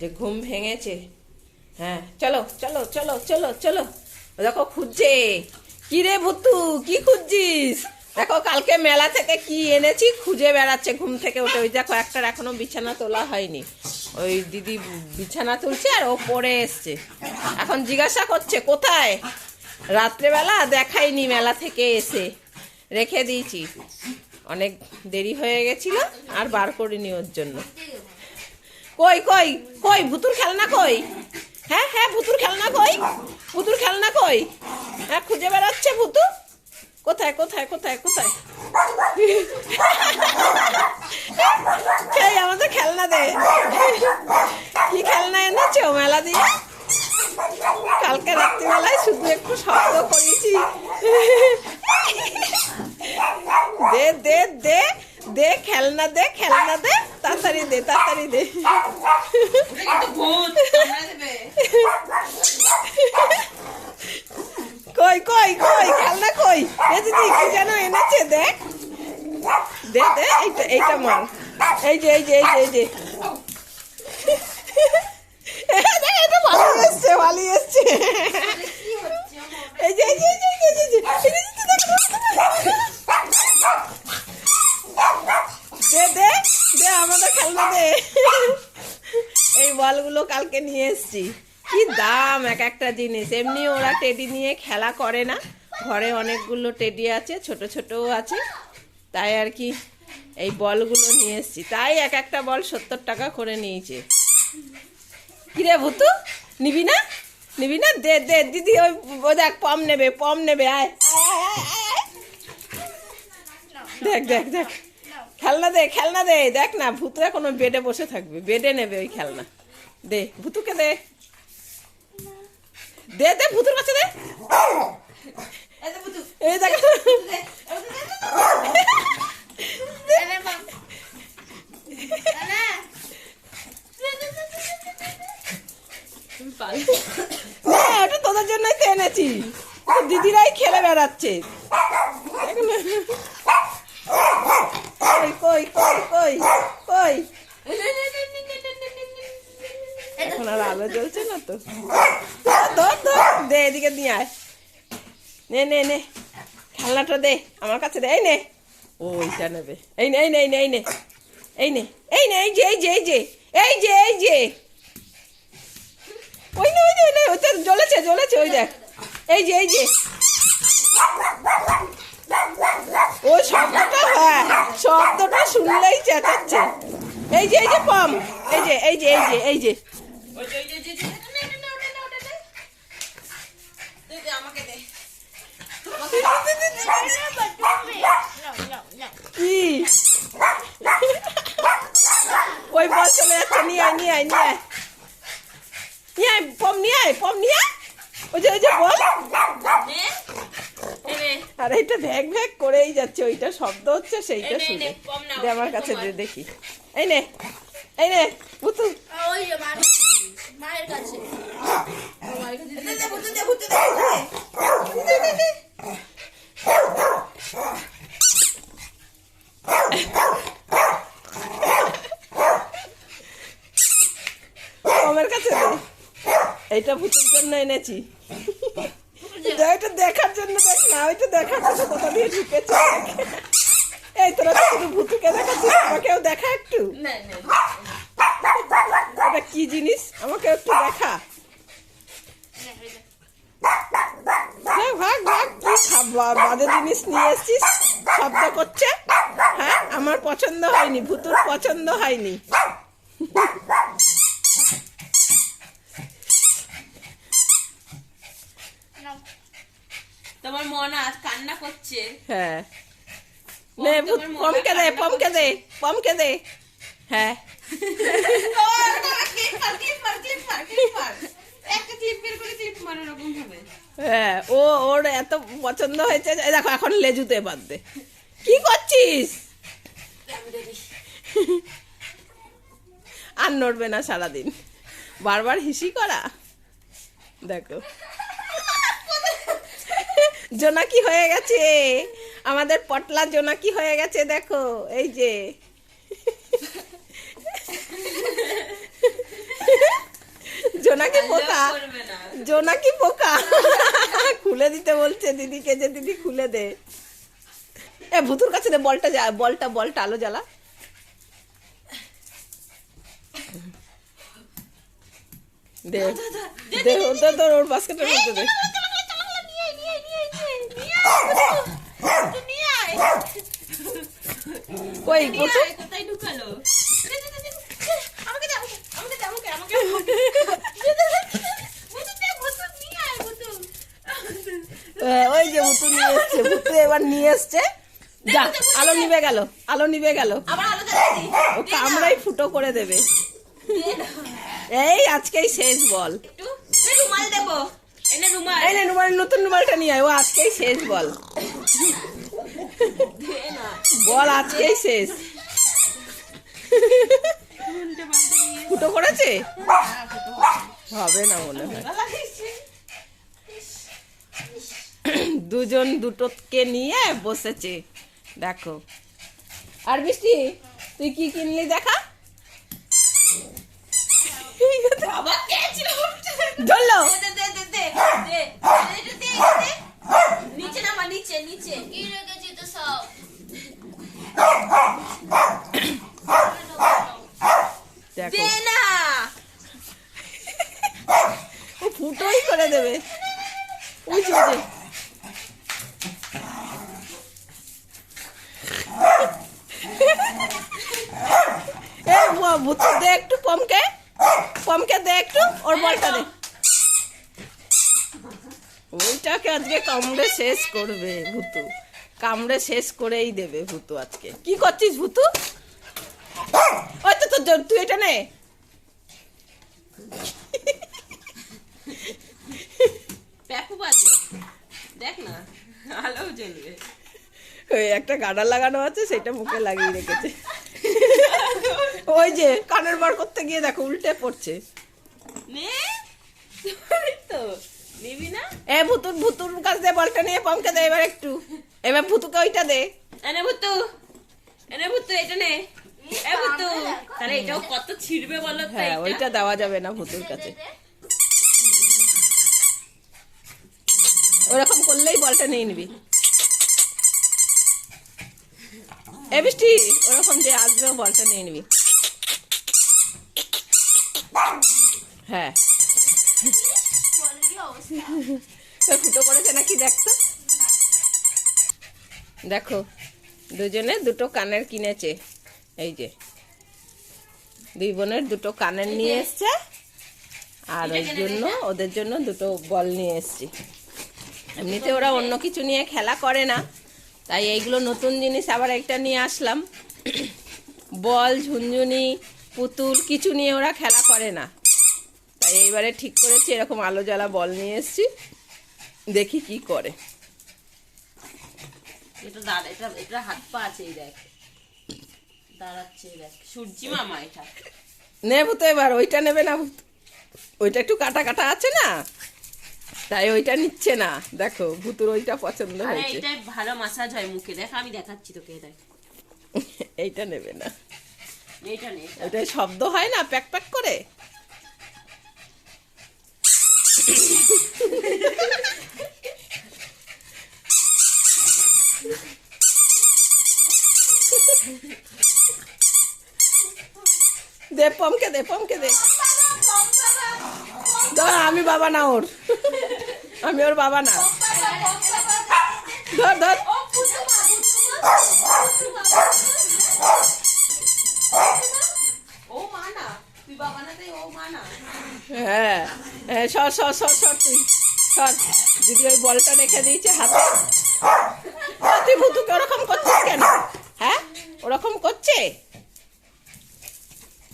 যে ঘুম ভেঙেছে। হ্যাঁ চলো চলো চলো চলো চলো। দেখো খুঁজছে। কি রে ভুতু, কি খুঁজছিস? দেখো কালকে মেলা থেকে কি এনেছি, খুঁজে বেড়াচ্ছে ঘুম থেকে উঠে। ওই দেখো একটার এখনও বিছানা তোলা হয়নি। ওই দিদি বিছানা তুলছে আর ও পড়ে এসছে। এখন জিজ্ঞাসা করছে, কোথায়? রাত্রেবেলা দেখাইনি মেলা থেকে এসে। রেখে দিয়েছি। অনেক দেরি হয়ে গেছিল, আর বার করিনি ওর জন্য। কই কই কই, ভুতুর খেলনা কই? হ্যাঁ হ্যাঁ ভুতুর খেলনা কই? ভুতুর খেলনা কই? হ্যাঁ খুঁজে বেড়াচ্ছে ভুতু। কোথায় কোথায় কোথায় কোথায়? এই আমাদের খেলনা দে। কি খেলনা এনেছো মেলা দিয়ে? কালকে রাত্রিবেলায় শুধু একটু শব্দ করেছি। দে দে দে দে, খেলনা দে খেলনা দে। তাড়াতাড়ি দে তাড়াতাড়ি দে কই কই কই খেলনা কই এ দিদি কি যেন এনেছে দেখ দে দে এইটা এইটা মার এই যে এই যে এই যে এই যে এটা পালিয়ে এসছে পালিয়ে এসছে এই যে এই যে এই যে এই যে, এই যে, এই যে, এই যে, দেখ, দে দে দে এই বলগুলো কালকে নিয়ে এসছি। কি দাম এক একটা জিনিস। এমনি ওরা টেডি নিয়ে খেলা করে না। ঘরে অনেকগুলো টেডি আছে, ছোট ছোটও আছে। তাই আর কি এই বলগুলো নিয়ে এসছি। তাই এক একটা বল সত্তর টাকা করে নিয়েছে। কিরে ভুতু, নিবি না? নিবি না? দে দে, দিদি ওই ও দেখ, পম নেবে পম নেবে, আয়। দেখ দেখ দেখ। খেলনা দে খেলনা দে। দেখ না ভূতু এখনও বেডে বসে থাকবে। বেডে নেবে ওই খেলনা। দে ভূতুকে দে। দে দে ভূতুর কাছে দে। এই দেখ। ওটা তোদের জন্যই তো এনেছি। দিদিরাই খেলে বেড়াচ্ছে। কই কই কই কই কই এখন আর আলো না তো? দে, এদিকে নিয়ে আয়। নে নে নে। খেলনাটা দে, আমার কাছে দে, এই নে। ও, এইটা নেবে। এই নে এই নে নে, এই নে। এই নে, এই যে এই যে এই যে। এই যে এই যে। ওই নে ওই নে, ওই ওই তো জ্বলেছে জ্বলেছে, ওই দেখ। এই যে এই যে। ও, শব্দটা হ্যাঁ শব্দটা শুনলেই চেঁচাচ্ছে। এই যে এই যে, পম, এই যে এই যে এই যে এই যে। ওই বল চলে যাচ্ছে, নিয়ে আয় নিয়ে আয় নিয়ে আয়। নিয়ে পম, নিয়ে আয়, পম, নিয়ে আয়। ওই যে ওই যে বল আর এইটা ভ্যাগ ভ্যাগ করেই যাচ্ছে ওইটা শব্দ হচ্ছে সেইটা শুনে। দে আমার কাছে। দে দেখি। এই নে এই নে মায়ের কাছে আমার কাছে দে। এইটা ভূতের জন্য এনেছি। ওইটা দেখার জন্য দেখ না ওইটা দেখার জন্য কোথা দিয়ে ঢুকেছে। এই তোরা তো শুধু ভূতুকে দেখাচ্ছিস আমাকেও দেখা একটু। এটা কি জিনিস? আমাকে একটু দেখা। ভাগ ভাগ ভাগ কি বাজে জিনিস নিয়ে এসছিস? শব্দ করছে? হ্যাঁ আমার পছন্দ হয়নি ভুতুর পছন্দ হয়নি। তোমার মন আজ কান্না করছে। হ্যাঁ। নে পমকে দে পমকে দে পমকে দে। হ্যাঁ। হ্যাঁ ও ওর এত পছন্দ হয়েছে দেখো এখন লেজুতে বাদ বাঁধবে কি করছিস? আর নড়বে না সারাদিন। বারবার হিসি করা। দেখো। জোনাকি হয়ে গেছে। আমাদের পটলা জোনাকি হয়ে গেছে দেখো এই যে। জোনাকি পোকা। জোনাকি পোকা। খুলে দিতে বলছে দিদিকে যে দিদি খুলে দে। এ ভুতুর কাছে দে বলটা যা বলটা বলটা আলো জ্বালা। দে দে তোর ওর বাস্কেটের মধ্যে দে। কই পুতু কোথায় ঢুকালো? আমাকে দাও আমাকে দাও আমাকে আমাকে বুতু দে বুতু নিয়ে আয় বুতু এ, ওই যে ভুতু নিয়ে এসছে ভুতু এবার নিয়ে এসছে। যা আলো নিবে গেল আলো নিবে গেল। ও কামড়াই ফুটো করে দেবে। এই আজকেই শেষ বল। রুমাল দেবো। নতুন নিয়ে আয়। ও আজকেই শেষ বল। বল আজকেই শেষ। ফুটো করেছে হবে না মনে হয়। দুজন দুটোকে নিয়ে বসেছে। দেখো। আর মিষ্টি তুই কি কিনলি দেখা? ধরলো। নিচে নামা নিচে নিচে কি রেখেছি তো সব দেখো ফুটোই করে দেবে দে একটু পমকে। পমকে দে একটু ওর বলটা দে। ওইটাকে আজকে কামড়ে শেষ করবে ভুতু। কামড়ে শেষ করেই দেবে ভুতু আজকে। কি করছিস ভুতু? ওই তো তোর তুই এটা নে। দেখ না আলো জ্বলবে। ওই একটা গাডার লাগানো আছে সেটা মুখে লাগিয়ে রেখেছে। ওই যে কানের বার করতে গিয়ে দেখো উল্টে পড়ছে। নে তো। নিবি না? এ ভুতুর ভুতুর কাছ দিয়ে বলটা নিয়ে পমকে দে এবার একটু। এবার ভুতুকে ওইটা দে। এনে ভুতু এনে ভুতু এটা নে। এ ভুতু তাহলে এটাও কত ছিড়বে বলো তো হ্যাঁ ওইটা দেওয়া যাবে না ভুতুর কাছে। ওরকম করলেই বলটা নিয়ে নিবি। এ বৃষ্টি ওরকম যে আসবে বলটা নিয়ে নিবি। হ্যাঁ। ফুটো করেছে নাকি দেখতো দেখো দুজনে দুটো কানের কিনেছে। এই যে দুই বোনের দুটো কানের নিয়ে এসছে। আর ওই জন্য ওদের জন্য দুটো বল নিয়ে এসছি। এমনিতে ওরা অন্য কিছু নিয়ে খেলা করে না। তাই এইগুলো নতুন জিনিস আবার একটা নিয়ে আসলাম। বল ঝুনঝুনি পুতুল কিছু নিয়ে ওরা খেলা করে না। তাই এইবারে ঠিক করেছি এরকম আলো জ্বালা বল নিয়ে এসছি। দেখি কি করে। এটা দাঁড়া এটা এটা হাত পা আছে এই দেখ। দাঁড়াচ্ছে দেখ। সূর্যি মামা এটা। নেব তো এবার ওইটা নেবে না। ওইটা একটু কাটা কাটা আছে না? তাই ওইটা নিচ্ছে না। দেখো ভুতুর ওইটা পছন্দ হয়েছে। এটা ভালো মাসাজ হয় মুখে। দেখ আমি দেখাচ্ছি তোকে দেখ। এইটা নেবে না। এইটা নে এটা। শব্দ হয় না প্যাক প্যাক করে? দে, পমকে দে পমকে দে। ধর, আমি বাবা না ওর। আমি ওর বাবা না। ধর ধর। ও মা না তুই বাবা না তাই ও মা না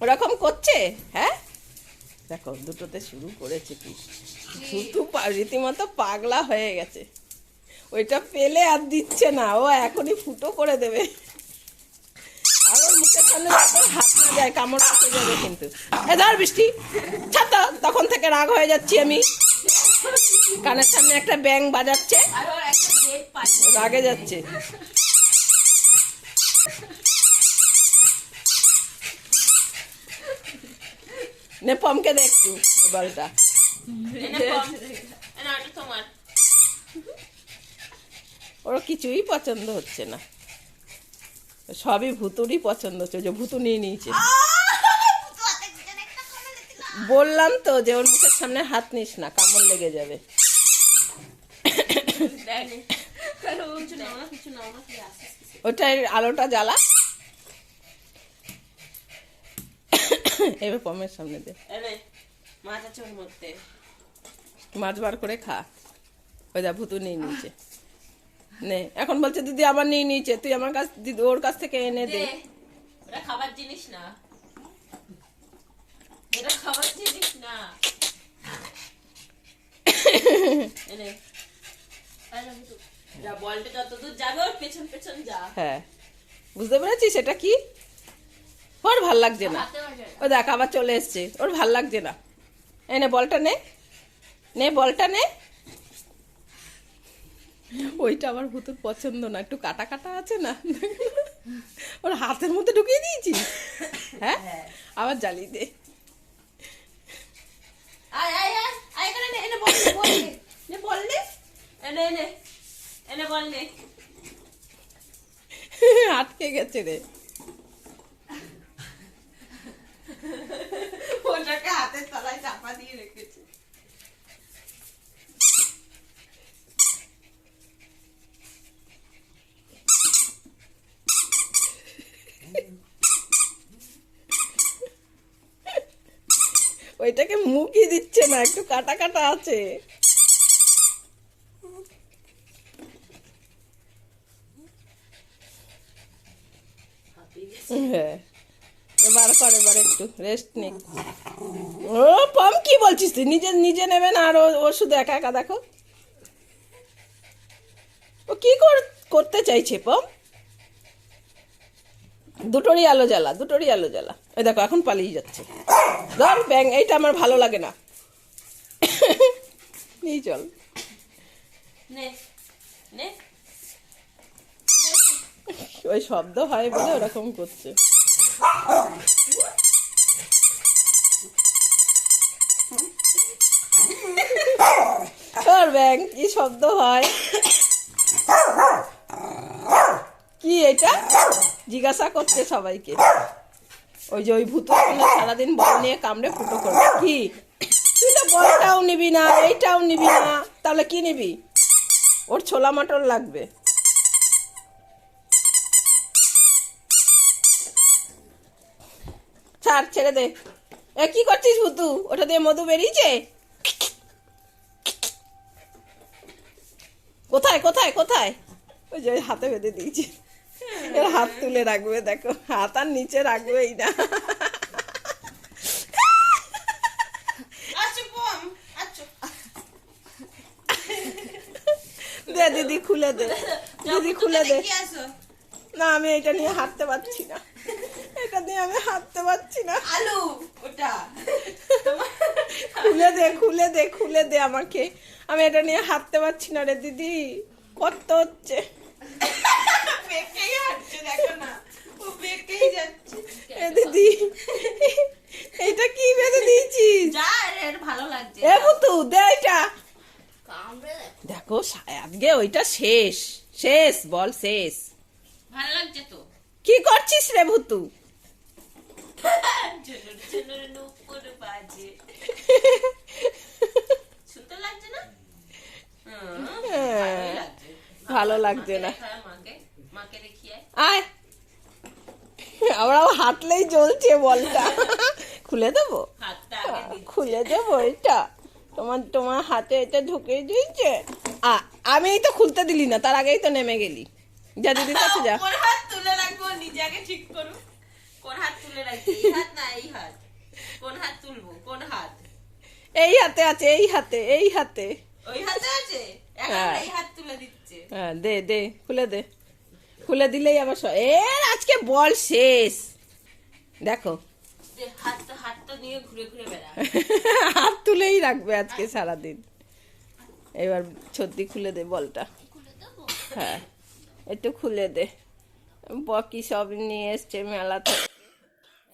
ওরকম করছে? হ্যাঁ? দেখো, দুটোতে শুরু করেছে কি? পা- রীতিমতো পাগলা হয়ে গেছে। ওইটা পেলে আর দিচ্ছে না, ও এখনই ফুটো করে দেবে। আর সামনে যাতে হাত না যায় কামড় আসতে যাবে কিন্তু। এ বৃষ্টি। ছাতা তখন থেকে রাগ হয়ে যাচ্ছি আমি। কানের সামনে একটা ব্যাং বাজাচ্ছে। রাগে যাচ্ছে। নে পমকে দে একটু বলটা। ওর কিছুই পছন্দ হচ্ছে না। সবই ভুতুরই পছন্দ হচ্ছে যে ভুতু নিয়ে নিয়েছে। বললাম তো যে ওর মুখের সামনে হাত নিস না কামড় লেগে যাবে। ওটাই আলোটা জ্বালা। এবার পমের সামনে দে। মাছ বার করে খা। ওই যা ভুতু নিয়ে নিয়েছে। নে এখন বলছে দিদি আমার নিয়ে নিয়েছে। তুই আমার কাছ দিদি ওর কাছ থেকে এনে দে। ওটা খাবার জিনিস না। এটা খাবার জিনিস না। এনে যা বলটা যত দূর যাবে ওর পেছন পেছন যা। হ্যাঁ বুঝতে পেরেছিস? এটা কি? ওর ভালো লাগছে না। ও দেখ আবার চলে এসছে। ওর ভালো লাগছে না। এই নে বলটা নে। নে বলটা নে। ওইটা আমার ভূতুর পছন্দ না। একটু কাটা কাটা আছে না? ওর হাতের মধ্যে ঢুকিয়ে দিয়েছি? হ্যাঁ? আবার জ্বালিয়ে দে। আটকে গেছে আয় আয় এখানে নে এনে বল নে, বল নে নে বল নে এনে এনে এনে বল নে আটকে গেছে রে ওটাকে হাতের তলায় চাপা দিয়ে রেখেছে ওইটাকে মুখই দিচ্ছে না, একটু কাটা কাটা আছে। হ্যাঁ কর একটু রেস্ট নে। ও, পম, কি বলছিস তুই? নিজে নিজে নেবে না, আর ও- ও শুধু একা একা, দেখো। ও, কি করতে চাইছে, পম? দুটোরই আলো জ্বালা, দুটোরই আলো জ্বালা। ওই দেখো, এখন পালিয়ে যাচ্ছে। ধর ব্যাং এইটা আমার ভালো লাগে না। নিয়ে চল। ওই শব্দ হয় বলে ওরকম করছে। ব্যাং কি শব্দ হয়? কি এটা? জিজ্ঞাসা করছে সবাইকে। ওই যে ওই ভূত সারাদিন বল নিয়ে কামড়ে ফুটো করবে। কি? তুই তো বলটাও নিবি না, এইটাও নিবি না, তাহলে কি নিবি? ওর ছোলা মটর লাগবে। ছাড়, ছেড়ে দে। এ, কি করছিস ভুতু? ওটা দিয়ে মধু বেরিয়েছে? কোথায় কোথায় কোথায়? ওই যে হাতে বেঁধে দিয়েছি। এর হাত তুলে রাখবে দেখো। হাত আর নিচে রাখবেই না। আচ্ছা আচ্ছা। দে দিদি খুলে দে। দিদি খুলে দে। না আমি এটা নিয়ে হাঁটতে পারছি না। এটা দিয়ে আমি হাঁটতে পারছি না। আলু ওটা। খুলে দে খুলে দে খুলে দে আমাকে। আমি এটা নিয়ে হাঁটতে পারছি না রে দিদি। কত হচ্ছে? বেঁকেই হাঁটছে দেখো না। ও বেঁকেই যাচ্ছে। এ দিদি এটা কি বেঁধে দিয়েছিস? যা এর ভালো লাগছে। এ বুতু দে এটা। দেখো আজকে ওইটা শেষ। শেষ বল শেষ। ভালো লাগছে তো? কি করছিস রে ভুতু? লাগছে। ভালো লাগছে না। মাকে দেখিয়ে আয়। আমরাও হাঁটলেই জ্বলছে বলটা। খুলে দেবো? খুলে দেবো এটা। তোমার তোমার হাতে এটা ঢুকিয়ে দিয়েছে? আমি তো খুলতে দিলি না তার আগেই তো নেমে গেলি। যা দিদির কাছে যা। কোন হাত তুলে রাখব নিজে আগে ঠিক করো। কোন হাত তুলে রাখবি এই হাত না এই হাত? কোন হাত তুলবো কোন হাত? এই হাতে আছে এই হাতে এই হাতে। ওই হাতে আছে? এখন হ্যাঁ। এই হাত তুলে দিচ্ছে। হ্যাঁ দে দে খুলে দে। খুলে দিলেই আবার এর আজকে বল শেষ। দেখো। হাত তুলেই রাখবে আজকে সারাদিন। এবার ছত্রি খুলে দে বলটা। হ্যাঁ একটু খুলে দে। বকি সব নিয়ে এসছে মেলা থেকে।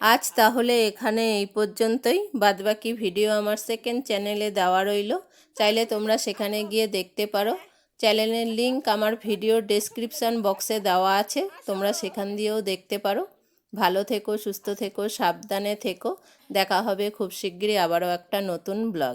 আজ তাহলে এখানে এই পর্যন্তই। বাদবাকি ভিডিও আমার সেকেন্ড চ্যানেলে দেওয়া রইল। চাইলে তোমরা সেখানে গিয়ে দেখতে পারো। চ্যানেলের লিংক আমার ভিডিও ডেসক্রিপশান বক্সে দেওয়া আছে, তোমরা সেখান দিয়েও দেখতে পারো। ভালো থেকো, সুস্থ থেকো, সাবধানে থেকো। দেখা হবে খুব শিগগিরই আবারও একটা নতুন ব্লগ।